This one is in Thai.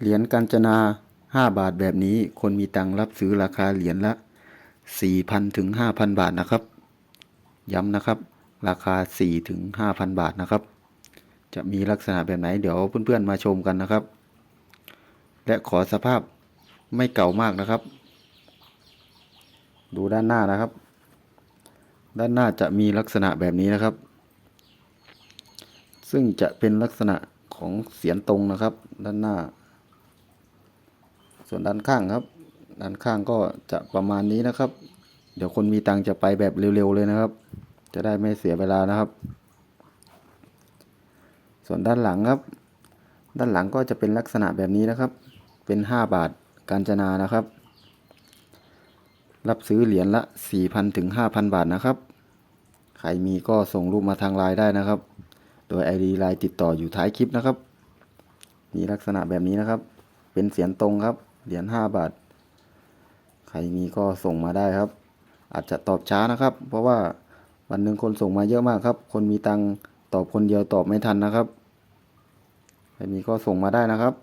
เหรียญกาญจนา 5 บาทแบบนี้ คนมีตังรับซื้อราคาเหรียญละ 4,000ถึง5,000 บาทนะครับ ย้ำนะครับ ราคา 4 ถึง 5,000 บาทนะครับ จะมีลักษณะแบบไหน เดี๋ยวเพื่อนๆมาชมกันนะครับ และขอสภาพไม่เก่ามากนะครับ ดูด้านหน้านะครับ ด้านหน้าจะมีลักษณะแบบนี้นะครับ ซึ่งจะเป็นลักษณะของเสียนตรงนะครับ ด้านหน้า ส่วนด้านข้างครับ ด้านข้างก็จะประมาณนี้นะครับ เดี๋ยวคนมีตังจะไปแบบเร็วๆเลยนะครับ จะได้ไม่เสียเวลานะครับ ส่วนด้านหลังครับ ด้านหลังก็จะเป็นลักษณะแบบนี้นะครับ เป็น 5 บาทกาญจนานะครับ รับซื้อเหรียญละ 4,000ถึง5,000 บาทนะครับ ใครมีก็ส่งรูปมาทางไลน์ได้นะครับ โดย ID ไลน์ติดต่ออยู่ท้ายคลิปนะครับ มีลักษณะแบบนี้นะครับ เป็นเสียงตรงครับ เหรียญ5บาท ใครมีก็ส่งมาได้ครับ อาจจะตอบช้านะครับ เพราะว่าวันหนึ่งคนส่งมาเยอะมากครับ คนมีตังตอบคนเดียวตอบไม่ทันนะครับ ใครมีก็ส่งมาได้นะครับ